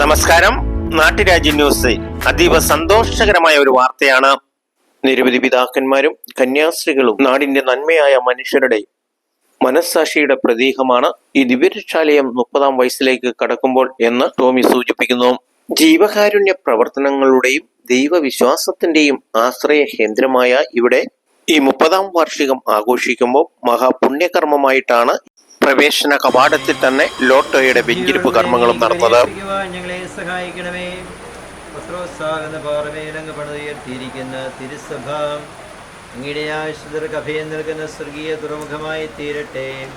നമസ്കാരം. നാട്ടുരാജ്യ ന്യൂസ് അതീവ സന്തോഷകരമായ ഒരു വാർത്തയാണ്. നിരവധി പിതാക്കന്മാരും കന്യാസ്ത്രീകളും നാടിന്റെ നന്മയായ മനുഷ്യരുടെ മനസ്സാക്ഷിയുടെ പ്രതീകമാണ് ഈ ദിവ്യരക്ഷാലയം മുപ്പതാം വയസ്സിലേക്ക് കടക്കുമ്പോൾ എന്ന് ടോമി സൂചിപ്പിക്കുന്നു. ജീവകാരുണ്യ പ്രവർത്തനങ്ങളുടെയും ദൈവവിശ്വാസത്തിന്റെയും ആശ്രയ കേന്ദ്രമായ ഇവിടെ ഈ മുപ്പതാം വാർഷികം ആഘോഷിക്കുമ്പോൾ മഹാപുണ്യകർമ്മമായിട്ടാണ് പ്രവേശന കവാടത്തിൽ തന്നെ ലോട്ടോയുടെ വെഞ്ചിരിപ്പ് കർമ്മങ്ങളും നടന്നത്. സഹായിക്കണമേ. പണിതുയർത്തിയിരിക്കുന്ന തിരുസഭ. അങ്ങയുടെ ആശ്രിതർക്ക് അഭയം നൽകുന്ന സ്വർഗീയ തുറമുഖമായി തീരട്ടെ.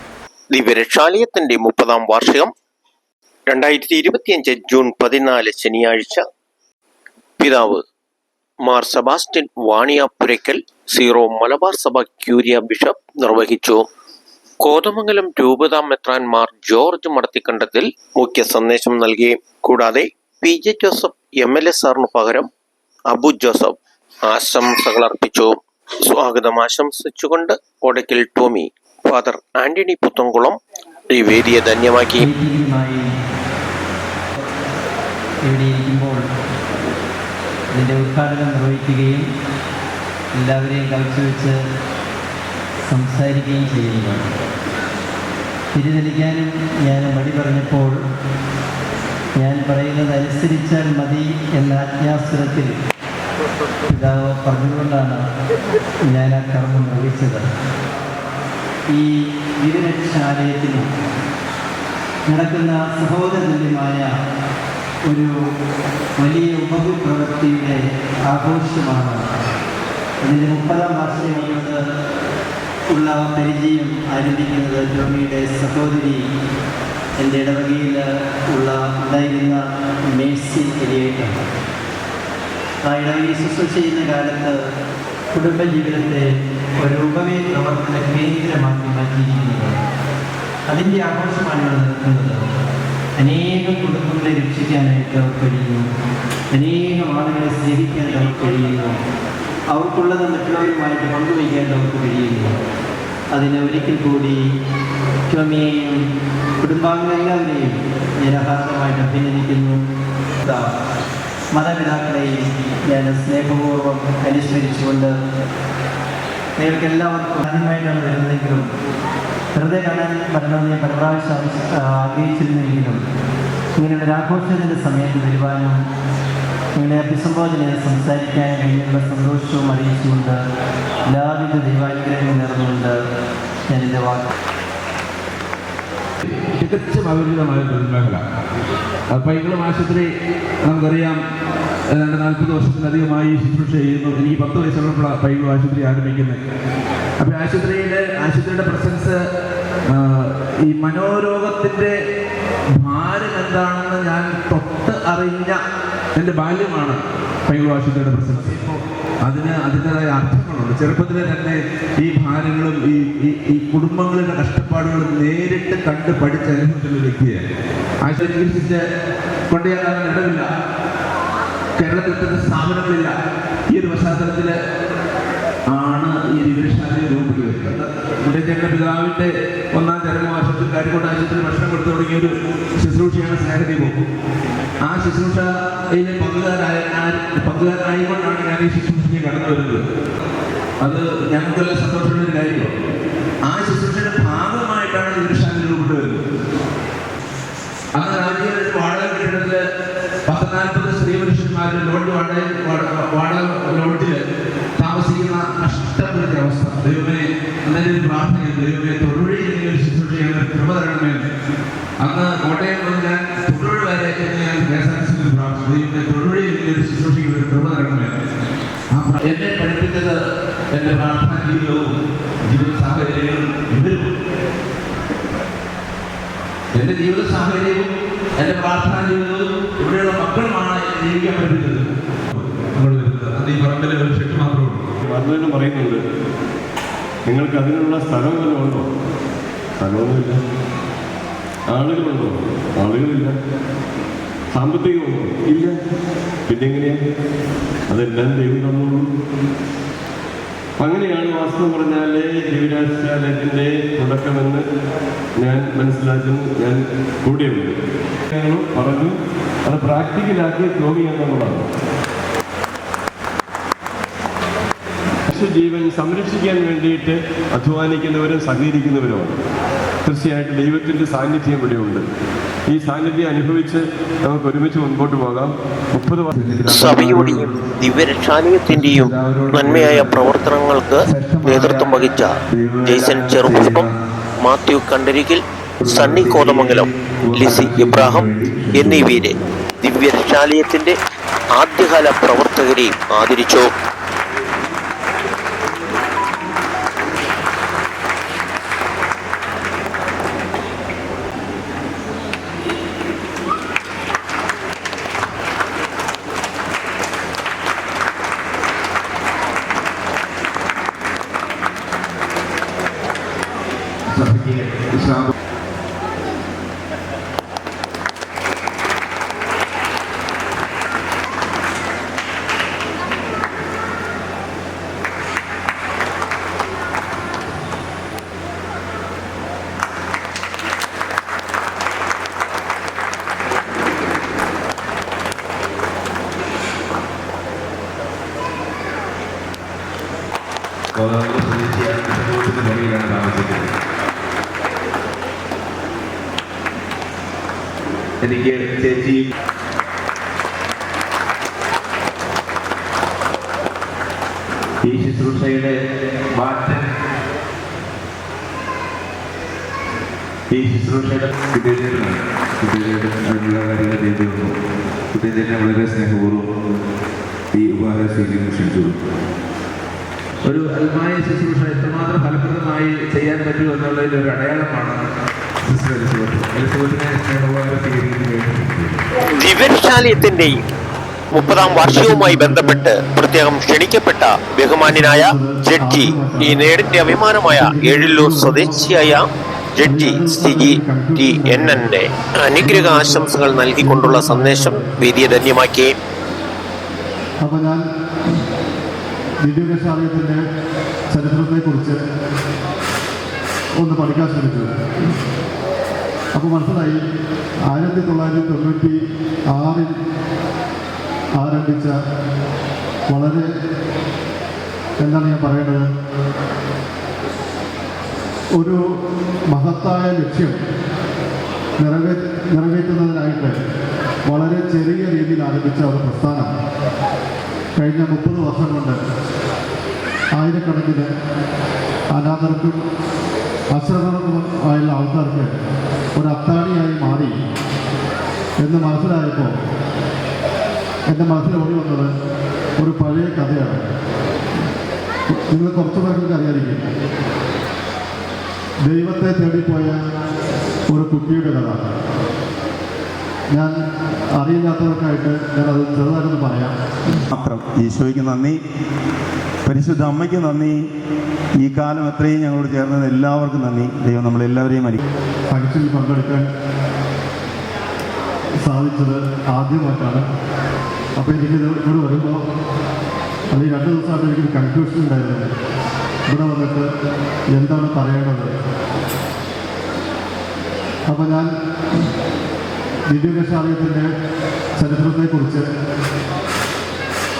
ദിവ്യരക്ഷാലയത്തിന്റെ മുപ്പതാം വാർഷികം രണ്ടായിരത്തി ഇരുപത്തിയഞ്ച് ജൂൺ പതിനാല് ശനിയാഴ്ച. പിതാവ് മാർ സെബാസ്റ്റ്യൻ വാണിയാപ്പുരയ്ക്കൽ സീറോ മലബാർ സഭ ക്യൂരിയ ബിഷപ്പ് നിർവഹിച്ചു. കോതമംഗലം രൂപത മെത്രാൻമാർ ജോർജ് മടത്തിക്കണ്ടത്തിൽ മുഖ്യ സന്ദേശം നൽകി. കൂടാതെ P J Joseph M L A സാറിന് പകരം അബു ജോസഫ് ആശംസകൾ അർപ്പിച്ചു. സ്വാഗതം ആശംസിച്ചുകൊണ്ട് ഒടക്കിൽ ടോമി ഫാദർ ആന്റണി പുത്തൻകുളം ഈ വേദിയെ ധന്യമാക്കി ഇതിന്റെ ഉദ്ഘാടനം നിർവഹിക്കുകയും എല്ലാവരെയും കാഴ്ചവെച്ച് സംസാരിക്കുകയും ചെയ്യുന്നതാണ് തിരിതെളിക്കാനും ഞാൻ മടി പറഞ്ഞപ്പോൾ ഞാൻ പറയുന്നത് അനുസരിച്ചാൽ മതി എന്ന ആജ്ഞാസ്വരത്തിൽ പിതാവ് പറഞ്ഞുകൊണ്ടാണ് ഞാൻ ആ കർമ്മം നിർവഹിച്ചത്. ഈ വിവരശാലയത്തിന് നടക്കുന്ന സഹോദരതുല്യമായ ഒരു വലിയ ഉപഭുപ്രവൃത്തിയുടെ ആഘോഷമാണ്. അതിന്റെ മുപ്പതാം വാർഷികമായിട്ട് ഉള്ള പരിചയം ആരംഭിക്കുന്നത് ജോമിയുടെ സഹോദരി. എന്റെ ഇടവകയിൽ ഉള്ള ഉണ്ടായിരുന്ന മേഴ്സി എലിയേറ്റാണ് ആ ഇടവകയിൽ ശുശ്രൂഷ ചെയ്യുന്ന കാലത്ത് കുടുംബജീവിതത്തെ ഒരു ഉപമേ പ്രവർത്തന കേന്ദ്രമാക്കി മാറ്റിയിരിക്കുന്നത്. അതിന്റെ ആഘോഷമാണ് ഇവിടെ നടക്കുന്നത്. അനേകം കുടുംബങ്ങളെ രക്ഷിക്കാനായിട്ട് അവർ കഴിയുന്നു. അനേകം ആളുകളെ സേവിക്കാനായിട്ട് അവർ കഴിയുന്നു. അവർക്കുള്ളത് മറ്റുള്ളവരുമായിട്ട് പങ്കുവയ്ക്കാൻ അവർക്ക് കഴിയുന്നു അതിന് ഒരിക്കൽ കൂടി ക്വമിയെയും കുടുംബാംഗങ്ങളെല്ലാവരെയും നിരഹാരമായിട്ട് അഭിനന്ദിക്കുന്നു. മതപിതാക്കളെയും ഞാൻ സ്നേഹപൂർവം അനുസ്മരിച്ചുകൊണ്ട് നിങ്ങൾക്ക് എല്ലാവർക്കും വരുന്നതെങ്കിലും വെറുതെ കാണാൻ വരണമെന്ന് പരപ്രാവശ്യം ആഗ്രഹിച്ചിരുന്നെങ്കിലും ഇങ്ങനെയുള്ള ഒരു ആഘോഷത്തിന്റെ സമയത്ത് വരുവാനും നിങ്ങളെ അഭിസംബോധന സംസാരിക്കാൻ കഴിഞ്ഞുള്ള സന്തോഷവും അറിയിച്ചുകൊണ്ട് എല്ലാവിധ ദൈവാനുഗ്രഹങ്ങളും നേർന്നുകൊണ്ട് എന്റെ വാക്ക് തികച്ചും അപരിചിതമായ തൊഴിൽ മേഖല അത് പൈങ്കുളം ആശുപത്രി നമുക്കറിയാം ഏതാണ്ട് നാൽപ്പത് വർഷത്തിലധികമായി ശുശ്രൂഷ ചെയ്യുന്നു. എനിക്ക് പത്ത് വയസ്സുള്ളപ്പോഴാണ് പൈകളും ആശുപത്രി ആരംഭിക്കുന്നത്. അപ്പോൾ ആശുപത്രിയിലെ ആശുപത്രിയുടെ പ്രസൻസ് ഈ മനോരോഗത്തിന്റെ ഭാരം എന്താണെന്ന് ഞാൻ തൊട്ട് അറിഞ്ഞ എന്റെ ബാല്യമാണ് പൈങ്കുളം ആശുപത്രിയുടെ പ്രസൻസ് അതിന് അതിന്റെതായ അർത്ഥങ്ങളുണ്ട്. ചെറുപ്പത്തിലെ തന്നെ ഈ ഭാരങ്ങളും ഈ ഈ കുടുംബങ്ങളുടെ കഷ്ടപ്പാടുകളും നേരിട്ട് കണ്ട് പഠിച്ച് അനുഭവത്തിലുള്ള വ്യക്തിയാണ് ആശുപത്രി ചികിത്സിച്ച് കൊണ്ടുചെല്ലാൻ ഇടമില്ല. കേരളത്തിൽ തന്നെ സ്ഥാപനങ്ങളില്ല. ഈ ഒരു പശ്ചാത്തലത്തിൽ ആണ് ഈ വിവരശാലയെ രൂപത്തിൽ വരുന്നത്. മുണ്ടേറ്റയുടെ പിതാവിന്റെ ഒന്നാം ചരമവാർഷത്തിൽ കാര്യക്കോട്ട് ആശുപത്രി ഭക്ഷണം കൊടുത്തു തുടങ്ങിയ ഒരു ശുശ്രൂഷയാണ് സ്നേഹദീപം ആ ശുശ്രൂഷയിലെ പങ്കുകാരായ പങ്കുകാരായിക്കൊണ്ടാണ് ഞാൻ ഈ ശുശ്രൂഷയ്ക്ക് കടന്നു വരുന്നത്. അത് ഞങ്ങൾക്കെല്ലാം സന്തോഷമുള്ള ഒരു കാര്യമാണ്. ആ ശുശ്രൂഷയുടെ ഭാഗമായിട്ടാണ് വിവരശാല രൂപപ്പെട്ടു വരുന്നത്. അന്ന് ഒരു വാടക കെട്ടിടത്തിൽ പത്ത് നാൽപ്പത് സ്ത്രീ പുരുഷന്മാരുടെ ലോഡ് വാടക വാടക- വാടക പ്രാർത്ഥന ദൈവമേ തൊഴിൽ ഒരു ശുശ്രൂഷ ഒരു കൃപ തരണമേ. അന്ന് കോട്ടയം മുതൽ ഞാൻ തൊഴിൽ വരെ ഞാൻ കെ എസ് ആർ ടി സിയിൽ പ്രാർത്ഥിച്ചു. ദൈവത്തെ തൊഴിൽ ഒരു ശുശ്രൂഷയ്ക്ക് ഒരു കൃപ തരണമേ. എന്ന്. പഠിപ്പിച്ചത് എന്റെ പ്രാർത്ഥന ജീവിതവും ജീവിത സാഹചര്യങ്ങളും ഇവരും എന്റെ ജീവിത സാഹചര്യവും എന്റെ പ്രാർത്ഥനാ ജീവിതവും ഇവിടെയുള്ള മക്കളുമാണ് ജീവിക്കാൻ പഠിപ്പിച്ചത്. നമ്മൾ വരുന്നത്. അത് ഈ പറമ്പിലെ ഒരു ഷെട്ട് മാത്രമേ ഉള്ളൂ. പറയുന്നുണ്ട്. നിങ്ങൾക്ക് അതിനുള്ള സ്ഥലം വല്ലതും ഉണ്ടോ? സ്ഥലമൊന്നുമില്ല. ആളുകളുണ്ടോ? ആളുകളില്ല. സാമ്പത്തികമുണ്ടോ? ഇല്ല. പിന്നെ എങ്ങനെയാ അതെല്ലാം ദൈവം തന്നോളൂ. അങ്ങനെയാണ് വാസ്തവം പറഞ്ഞാൽ ജീവിരാശാലയത്തിന്റെ തുടക്കമെന്ന് ഞാൻ മനസ്സിലാക്കുന്നു. ഞാൻ കൂടിയുണ്ട് പറഞ്ഞു അത് പ്രാക്ടിക്കലാക്കി തോന്നി എന്നുള്ളതാണ് ജീവൻ സംരക്ഷിക്കാൻ വേണ്ടിയിട്ട് അധ്വാനിക്കുന്നവരും സഹകരിക്കുന്നവരുമാണ് തീർച്ചയായിട്ടും ദൈവത്തിന്റെ സാന്നിധ്യം ഇവിടെയുണ്ട് ഈ സാന്നിധ്യം അനുഭവിച്ച് നമുക്ക് ഒരുമിച്ച് മുൻപോട്ട് പോകാം. മുപ്പത് സഭയുടെയും ദിവ്യരക്ഷാലയത്തിന്റെയും നന്മയായ പ്രവർത്തനങ്ങൾക്ക് നേതൃത്വം വഹിച്ച Jason Cherupushpam Mathew Kandarikil Sunny Kothamangalam Lissy Ibrahim എന്നിവരെ ദിവ്യരക്ഷാലയത്തിന്റെ ആദ്യകാല പ്രവർത്തകരെയും ആദരിച്ചു. എനിക്ക് ചേച്ചി ഈ ശുശ്രൂഷയുടെ മാറ്റം ഈ ശുശ്രൂഷയുടെ വന്നു കുട്ടിയേറ്റനെ വളരെ സ്നേഹപൂർവം ഈ ഉപഹാരം ക്ഷണിച്ചു ഒരു അൽമായ ശുശ്രൂഷ എത്രമാത്രം ഫലപ്രദമായി ചെയ്യാൻ പറ്റുമോ എന്നുള്ളതിൽ ഒരു അടയാളമാണ് സ്വീകരിക്കുന്നതിന് മുപ്പതാം വാർഷികവുമായി ബന്ധപ്പെട്ട് പ്രത്യേകം ക്ഷണിക്കപ്പെട്ട ബഹുമാന്യനായ ജഡ്ജി ഈ നേടിന്റെ അഭിമാനമായ ഏഴില്ലൂർ സ്വദേശിയായ ജഡ്ജി സിജി ടി എൻ എന്റെ അനുഗ്രഹ ആശംസകൾ നൽകിക്കൊണ്ടുള്ള സന്ദേശം വേദിയെ ധന്യമാക്കി. ഒന്ന് പഠിക്കാൻ ശ്രമിച്ചു. അപ്പോൾ മനസ്സിലായി. ആയിരത്തി തൊള്ളായിരത്തി തൊണ്ണൂറ്റി ആറിൽ ആരംഭിച്ച വളരെ എന്താണ് ഞാൻ പറയുന്നത് ഒരു മഹത്തായ ലക്ഷ്യം നിറവേ നിറവേറ്റുന്നതിനായിട്ട് വളരെ ചെറിയ രീതിയിൽ ആരംഭിച്ച ഒരു പ്രസ്ഥാനം കഴിഞ്ഞ മുപ്പത് വർഷം കൊണ്ട് ആയിരക്കണക്കിന് അനാഥർക്കും അശ്രമർക്കും ആയുള്ള ആൾക്കാർക്ക് ഒരു അത്താണിയായി മാറി എന്ന് മനസ്സിലായപ്പോൾ എന്റെ മനസ്സിൽ ഓടി വന്നത് ഒരു പഴയ കഥയാണ്. നിങ്ങൾ കുറച്ച് പേർക്ക് അറിയാതിരിക്കും. ദൈവത്തെ തേടിപ്പോയ ഒരു കുട്ടിയുടെ കഥ. ഞാൻ അറിയില്ലാത്തവർക്കായിട്ട് ഞാനത് ചെറുതായിട്ടൊന്ന് പറയാം. മാത്രം. ഈശോയ്ക്ക് നന്ദി. പരിശുദ്ധ അമ്മയ്ക്ക് നന്ദി. ഈ കാലം അത്രയും ഞങ്ങളോട് ചേർന്നത് എല്ലാവർക്കും നന്ദി. ദൈവം നമ്മളെല്ലാവരെയും അനു ഫംഗ്ഷനിൽ പങ്കെടുക്കാൻ സാധിച്ചത് ആദ്യമായിട്ടാണ്. അപ്പോൾ എനിക്കിത് ഇവിടെ വരുമ്പോൾ ഈ രണ്ട് ദിവസമായിട്ട് എനിക്കൊരു കൺഫ്യൂഷൻ ഉണ്ടായിരുന്നു. ഇവിടെ വന്നിട്ട് എന്താണ് പറയേണ്ടത്? അപ്പോൾ ഞാൻ ദിവ്യകശാലയത്തിന്റെ ചരിത്രത്തെക്കുറിച്ച്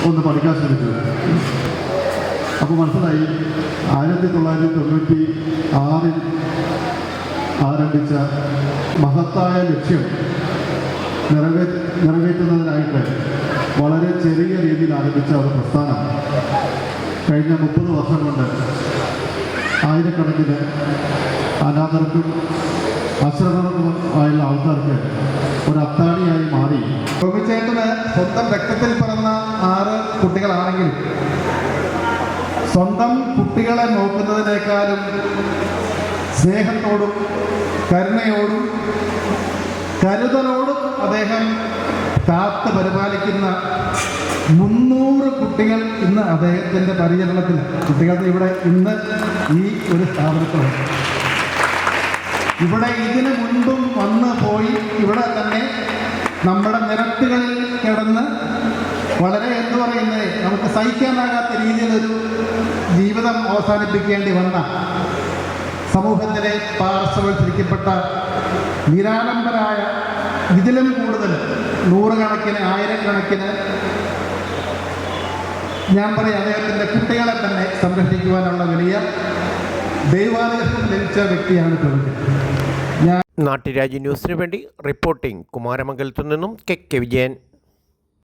ഒന്ന് പഠിക്കാൻ ശ്രമിച്ചു. അപ്പോൾ മനസ്സിലായി. ആയിരത്തി തൊള്ളായിരത്തി തൊണ്ണൂറ്റി ആറിൽ ആരംഭിച്ച മഹത്തായ ലക്ഷ്യം നിറവേ നിറവേറ്റുന്നതിനായിട്ട് വളരെ ചെറിയ രീതിയിൽ ആരംഭിച്ച ഒരു പ്രസ്ഥാനം കഴിഞ്ഞ മുപ്പത് വർഷം കൊണ്ട് ആയിരക്കണക്കിന് അനാഥർക്കും അശ്രമങ്ങളുമായുള്ള ആൾക്കാർക്ക് ഒരു അത്താണിയായി മാറി. ഗോപിച്ചേട്ടന് സ്വന്തം രക്തത്തിൽ പിറന്ന ആറ് കുട്ടികളാണെങ്കിലും സ്വന്തം കുട്ടികളെ നോക്കുന്നതിനേക്കാളും സ്നേഹത്തോടും കരുണയോടും കരുതലോടും അദ്ദേഹം കാത്ത് പരിപാലിക്കുന്ന മുന്നൂറ് കുട്ടികൾ ഇന്ന് അദ്ദേഹത്തിന്റെ പരിചരണത്തിൽ. കുട്ടികൾ ഇവിടെ ഇന്ന് ഈ ഒരു സ്ഥാപനത്തിലുണ്ട്. ഇവിടെ ഇതിനു മുൻപും വന്ന് പോയി. ഇവിടെ തന്നെ നമ്മുടെ നിരത്തുകളിൽ കിടന്ന് വളരെ എന്ന് പറയുന്നത് നമുക്ക് സഹിക്കാനാകാത്ത രീതിയിലൊരു ജീവിതം അവസാനിപ്പിക്കേണ്ടി വന്ന സമൂഹത്തിലെ പാർശ്വവൽക്കരിക്കപ്പെട്ട നിരാലംബരായ ഇതിലും കൂടുതൽ നൂറുകണക്കിന് ആയിരക്കണക്കിന് ഞാൻ പറയും അദ്ദേഹത്തിന്റെ കുട്ടികളെ തന്നെ സംരക്ഷിക്കുവാനുള്ള വലിയ ദൈവാദേശം ലഭിച്ച വ്യക്തിയാണ് പ്രഭു ഞാൻ നാട്ടുരാജ്യ ന്യൂസിനു വേണ്ടി റിപ്പോർട്ടിംഗ് കുമാരമംഗലത്തു നിന്നും കെ കെ വിജയൻ.